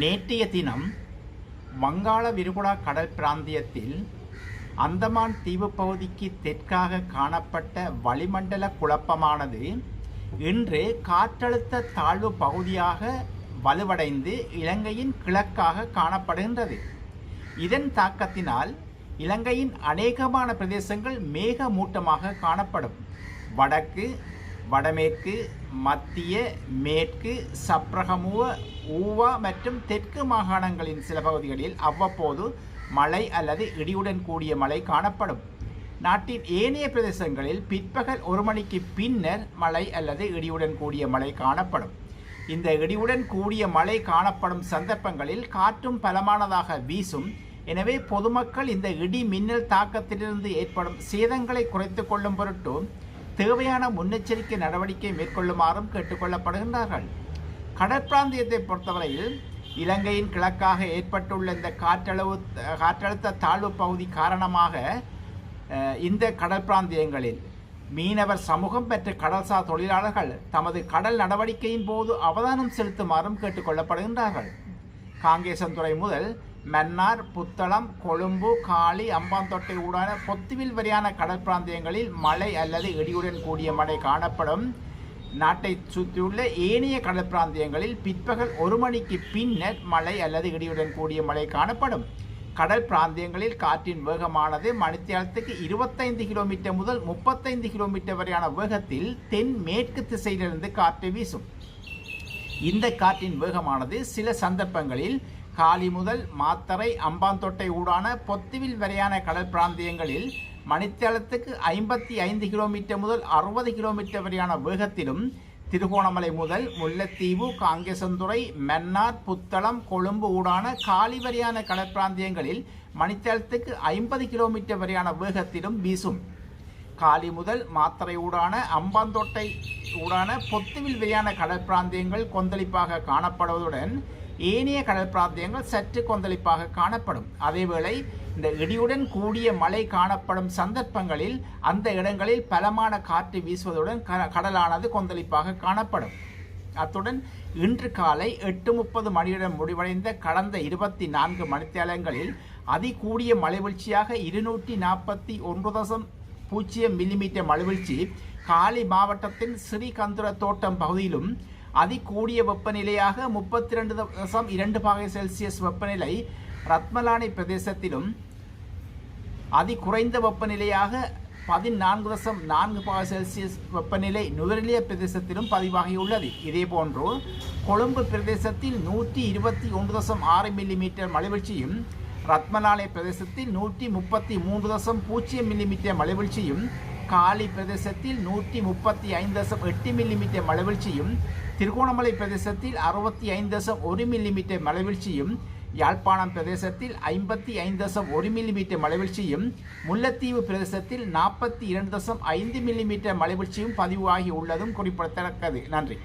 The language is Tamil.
நேற்றைய தினம் வங்காள விரிகுடா கடல் பிராந்தியத்தில் அந்தமான் தீவு பகுதிக்கு தெற்காக காணப்பட்ட வளிமண்டல குழப்பமானது இன்று காற்றழுத்த தாழ்வு பகுதியாக வலுவடைந்து இலங்கையின் கிழக்காக காணப்படுகின்றது. இதன் தாக்கத்தினால் இலங்கையின் அநேகமான பிரதேசங்கள் மேகமூட்டமாக காணப்படும். வடக்கு வடமேற்கு மத்திய மேற்கு சப்ரகமுவ ஊவா மற்றும் தெற்கு மாகாணங்களின் சில பகுதிகளில் அவ்வப்போது மழை அல்லது இடியுடன் கூடிய மழை காணப்படும். நாட்டின் ஏனைய பிரதேசங்களில் பிற்பகல் ஒரு மணிக்கு பின்னர் மழை அல்லது இடியுடன் கூடிய மழை காணப்படும். இந்த இடியுடன் கூடிய மழை காணப்படும் சந்தர்ப்பங்களில் காற்றும் பலமானதாக வீசும். எனவே பொதுமக்கள் இந்த இடி மின்னல் தாக்கத்திலிருந்து ஏற்படும் சேதங்களை குறைத்து கொள்ளும் பொருட்டு தேவையான முன்னெச்சரிக்கை நடவடிக்கை மேற்கொள்ளுமாறும் கேட்டுக்கொள்ளப்படுகின்றார்கள். கடற்பிராந்தியத்தை பொறுத்தவரையில் இலங்கையின் கிழக்காக ஏற்பட்டுள்ள இந்த காற்றளவு காற்றழுத்த தாழ்வு பகுதி காரணமாக இந்த கடல் பிராந்தியங்களில் மீனவர் சமூகம் பெற்ற கடல்சார் தொழிலாளர்கள் தமது கடல் நடவடிக்கையின் போது அவதானம் செலுத்துமாறும் கேட்டுக்கொள்ளப்படுகின்றார்கள். காங்கேசன்துறை முதல் மன்னார் புத்தளம் கொழும்பு காளி அம்பாந்தோட்டை ஊடான பொத்துவில் வரையான கடற்பிராந்தியங்களில் மழை அல்லது இடியுடன் கூடிய மழை காணப்படும். நாட்டை சுற்றியுள்ள ஏனைய கடல் பிராந்தியங்களில் பிற்பகல் ஒரு மணிக்கு பின்னர் மழை அல்லது இடியுடன் கூடிய மழை காணப்படும். கடல் பிராந்தியங்களில் காற்றின் வேகமானது மணித்தியாலத்துக்கு இருபத்தைந்து கிலோமீட்டர் முதல் முப்பத்தைந்து கிலோமீட்டர் வரையான வேகத்தில் தென் மேற்கு திசையிலிருந்து காற்று வீசும். இந்த காற்றின் வேகமானது சில சந்தர்ப்பங்களில் காலி முதல் மாத்தறை அம்பாந்தோட்டை ஊடான பொத்துவில் வரையான கடல் பிராந்தியங்களில் மணித்தளத்துக்கு ஐம்பத்தி ஐந்து கிலோமீட்டர் முதல் அறுபது கிலோமீட்டர் வரையான வேகத்திலும் திருகோணமலை முதல் முல்லைத்தீவு காங்கேசந்துறை மன்னார் புத்தளம் கொழும்பு ஊடான காலி வரையான கடற்பிராந்தியங்களில் மணித்தளத்துக்கு ஐம்பது கிலோமீட்டர் வரையான வேகத்திலும் வீசும். காலி முதல் மாத்தரை ஊடான அம்பாந்தோட்டை ஊடான பொத்துவில் வெளியான கடல் பிராந்தியங்கள் கொந்தளிப்பாக காணப்படுவதுடன் ஏனைய கடல் பிராந்தியங்கள் சற்று கொந்தளிப்பாக காணப்படும். அதேவேளை இந்த இடியுடன் கூடிய மழை காணப்படும் சந்தர்ப்பங்களில் அந்த இடங்களில் பலமான காற்று வீசுவதுடன் கடலானது கொந்தளிப்பாக காணப்படும். அத்துடன் இன்று காலை எட்டு முப்பது மணியுடன் முடிவடைந்த கடந்த இருபத்தி நான்கு மணித்தேலங்களில் அதிகூடிய மழைவீழ்ச்சியாக இருநூற்றி நாற்பத்தி ஒன்று தசம் பூஜ்ஜியம் மில்லிமீட்டர் மழைவீழ்ச்சி காலி மாவட்டத்தின் ஸ்ரீகந்துர தோட்டம் பகுதியிலும் அதிகூடிய வெப்பநிலையாக முப்பத்தி ரெண்டு தசம் இரண்டு பாகை செல்சியஸ் வெப்பநிலை ரத்மலானி பிரதேசத்திலும் அதி குறைந்த வெப்பநிலையாக பதினான்கு தசம் நான்கு பாகை செல்சியஸ் வெப்பநிலை நுவரெலிய பிரதேசத்திலும் பதிவாகியுள்ளது. இதேபோன்று கொழும்பு பிரதேசத்தில் நூற்றி இருபத்தி ஒன்று தசம் ஆறு மில்லிமீட்டர் மழைவீழ்ச்சியும் ரத்மலாலை பிரதேசத்தில் நூற்றி முப்பத்தி மூன்று தசம் பூஜ்ஜியம் மில்லிமீட்டர் மழைவீழ்ச்சியும் காலி பிரதேசத்தில் நூற்றி முப்பத்தி ஐந்து தசம் எட்டு மில்லிமீட்டர் மழைவீழ்ச்சியும் திருகோணமலை பிரதேசத்தில் அறுபத்தி ஐந்து தசம் ஒரு மில்லிமீட்டர் மழைவீழ்ச்சியும் யாழ்ப்பாணம் பிரதேசத்தில் ஐம்பத்தி ஐந்து தசம் ஒரு மில்லிமீட்டர் மழைவீழ்ச்சியும் முல்லைத்தீவு பிரதேசத்தில் நாற்பத்தி இரண்டு தசம் ஐந்து மில்லிமீட்டர் மழைவீழ்ச்சியும் பதிவாகி உள்ளதும் குறிப்பிடத்தக்கது. நன்றி.